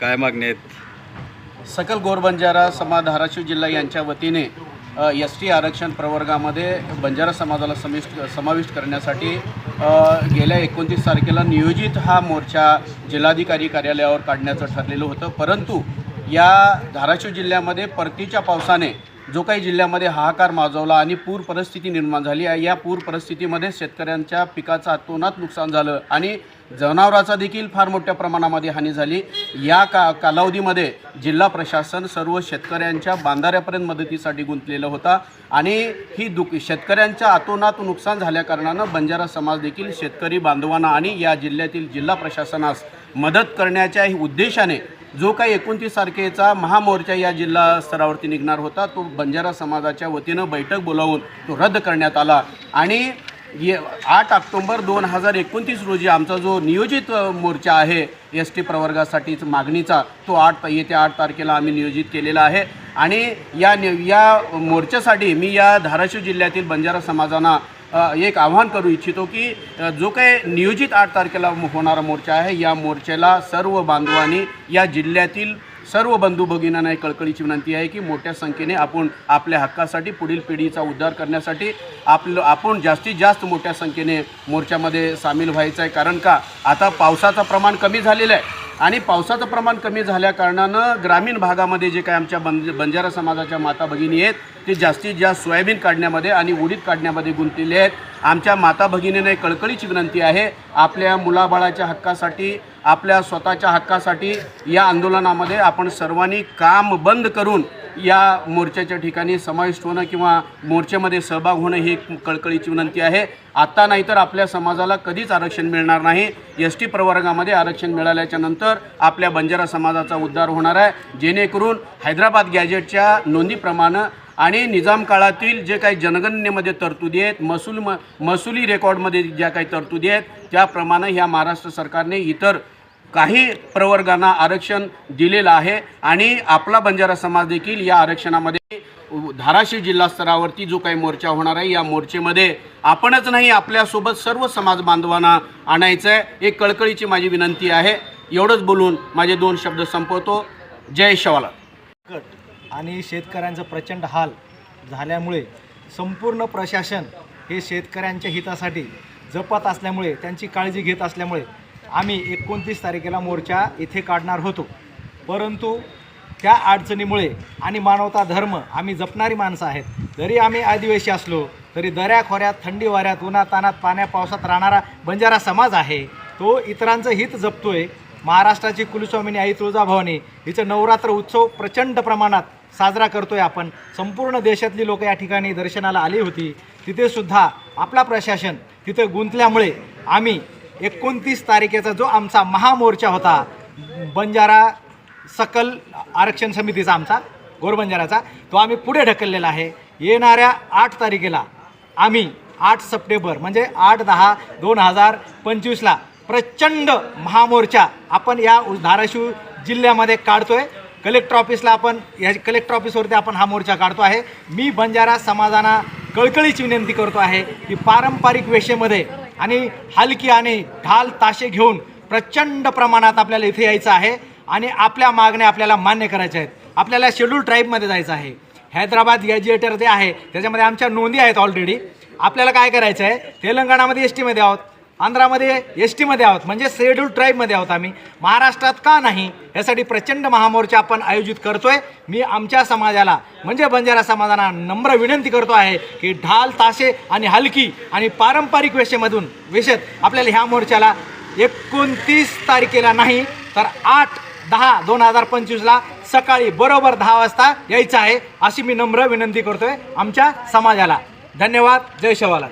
काय मागणी आहेत? सकल गोरबंजारा समाज धाराशिव जिल्हा यांच्या वतीने एस टी आरक्षण प्रवर्गामध्ये बंजारा समाजाला समिष्ट समाविष्ट करण्यासाठी गेल्या एकोणतीस तारखेला नियोजित हा मोर्चा जिल्हाधिकारी कार्यालयावर काढण्याचं ठरलेलं होतं. परंतु या धाराशिव जिल्ह्यामध्ये परतीच्या पावसाने जो काही जिल्ह्यामध्ये हाहाकार माजवला आणि पूर परिस्थिती निर्माण झाली आहे या पूर परिस्थितीमध्ये शेतकऱ्यांच्या पिकाचं अतोनात नुकसान झालं आणि जनावराचा देखील फार मोठ्या प्रमाणामध्ये हानी झाली. या का कालावधीमध्ये जिल्हा प्रशासन सर्व शेतकऱ्यांच्या बांधाऱ्यापर्यंत मदतीसाठी गुंतलेलं होता आणि ही दुख शेतकऱ्यांच्या अतोनात नुकसान झाल्याकारणानं बंजारा समाज देखील शेतकरी बांधवांना आणि या जिल्ह्यातील जिल्हा प्रशासनास मदत करण्याच्या उद्देशाने जो काही एकोणतीस तारखेचा महामोर्चा या जिल्हा स्तरावरती निघणार होता तो बंजारा समाजाच्या वतीनं बैठक बोलावून तो रद्द करण्यात आला. आणि ये आठ ऑक्टोंबर दोन हजार एकोणतीस रोजी आमचा जो नियोजित मोर्चा आहे एस टी प्रवर्गासाठीच मागणीचा तो आठ येत्या आठ तारखेला आम्ही नियोजित केलेला आहे. आणि या नि या मोर्चासाठी मी या धाराशिव जिल्ह्यातील बंजारा समाजांना एक आव्हान करू इच्छितो की जो काही नियोजित आठ तारखेला होणारा मोर्चा आहे या मोर्चाला सर्व बांधवांनी या जिल्ह्यातील सर्व बंधू भगिनांना एक कळकळीची विनंती आहे की मोठ्या संख्येने आपण आपल्या हक्कासाठी पुढील पिढीचा उद्धार करण्यासाठी आपलं आपण जास्तीत जास्त मोठ्या संख्येने मोर्चामध्ये सामील व्हायचं आहे. कारण का? आता पावसाचं प्रमाण कमी झालेलं आहे. आणि पावसाचं प्रमाण कमी झाल्याकारणानं ग्रामीण भागामध्ये जे काय आमच्या बंज बंजारा समाजाच्या माता भगिनी आहेत ते जास्तीत जास्त सोयाबीन काढण्यामध्ये आणि उडीद काढण्यामध्ये गुंतलेले आहेत. आमच्या माता भगिनीने कळकळीची विनंती आहे आपल्या मुलाबाळाच्या हक्कासाठी आपल्या स्वतःच्या हक्कासाठी या आंदोलनामध्ये आपण सर्वांनी काम बंद करून या मोर्चाच्या ठिकाणी समाविष्ट होणं किंवा मोर्चामध्ये सहभाग होणं ही एक कळकळीची विनंती आहे. आत्ता नाहीतर आपल्या समाजाला कधीच आरक्षण मिळणार नाही. एस टी प्रवर्गामध्ये आरक्षण मिळाल्याच्या नंतर आपल्या बंजारा समाजाचा उद्धार होणार आहे. जेणेकरून हैदराबाद गॅजेटच्या नोंदीप्रमाणे आणि निजाम काळातील जे काही जनगणनेमध्ये तरतुदी आहेत महसूल म महसुली रेकॉर्डमध्ये ज्या काही तरतुदी आहेत त्याप्रमाणे ह्या महाराष्ट्र सरकारने इतर काही प्रवर्गांना आरक्षण दिलेलं आहे आणि आपला बंजारा समाज देखील या आरक्षणामध्ये धाराशिव जिल्हा स्तरावरती जो काही मोर्चा होणार आहे या मोर्चेमध्ये आपणच नाही आपल्यासोबत सर्व समाज बांधवांना आणायचं आहे एक कळकळीची माझी विनंती आहे. एवढंच बोलून माझे दोन शब्द संपवतो. जय शवाला. कट आणि शेतकऱ्यांचं प्रचंड हाल झाल्यामुळे संपूर्ण प्रशासन हे शेतकऱ्यांच्या हितासाठी जपत असल्यामुळे त्यांची काळजी घेत असल्यामुळे आम्ही एकोणतीस तारखेला मोर्चा इथे काढणार होतो. परंतु त्या अडचणीमुळे आणि मानवता धर्म आम्ही जपणारी माणसं आहेत. जरी आम्ही आदिवासी असलो तरी दऱ्याखोऱ्यात थंडी वाऱ्यात उन्हातानात पाण्या पावसात राहणारा बंजारा समाज आहे. तो इतरांचं हित जपतो आहे महाराष्ट्राची कुलस्वामिनी आई तुळजाभवानी हिचं नवरात्र उत्सव प्रचंड प्रमाणात साजरा करतो आहे आपण. संपूर्ण देशातली लोक या ठिकाणी दर्शनाला आली होती. तिथेसुद्धा आपला प्रशासन तिथे गुंतल्यामुळे आम्ही एकोणतीस तारखेचा जो आमचा महामोर्चा होता बंजारा सकल आरक्षण समितीचा आमचा गोरबंजाराचा तो आम्ही पुढे ढकललेला आहे. येणाऱ्या आठ तारखेला आम्ही आठ सप्टेंबर म्हणजे आठ दहा दोन हजार पंचवीसला प्रचंड महामोर्चा आपण या धाराशिव जिल्ह्यामध्ये काढतो आहे कलेक्टर ऑफिसला आपण या कलेक्टर ऑफिसवरती आपण हा मोर्चा काढतो आहे. मी बंजारा समाजांना कळकळीची विनंती करतो आहे की पारंपरिक वेशेमध्ये आणि हलकी आणि ढाल ताशे घेऊन प्रचंड प्रमाणात आपल्याला इथे यायचं आहे आणि आपल्या मागण्या आपल्याला मान्य करायच्या आहेत. आपल्याला शेड्यूल ट्राईबमध्ये जायचं आहे. हैदराबाद गॅजिएटर जे आहे त्याच्यामध्ये आमच्या नोंदी आहेत ऑलरेडी आपल्याला काय करायचं आहे तेलंगणामध्ये एस टीमध्ये आहोत. आंध्रामध्ये एस टीमध्ये आहोत म्हणजे शेड्यूल ट्राईबमध्ये आहोत आम्ही. महाराष्ट्रात का नाही? यासाठी प्रचंड महामोर्चा आपण आयोजित करतोय. मी आमच्या समाजाला म्हणजे बंजारा समाजाला नम्र विनंती करतो आहे की ढाल ताशे आणि हलकी आणि पारंपरिक वेशेमधून वेशेत आपल्याला ह्या मोर्चाला एकोणतीस तारखेला नाही तर आठ दहा दोन हजार पंचवीसला सकाळी बरोबर दहा वाजता यायचं आहे अशी मी नम्र विनंती करतोय आमच्या समाजाला. धन्यवाद. जय शवाला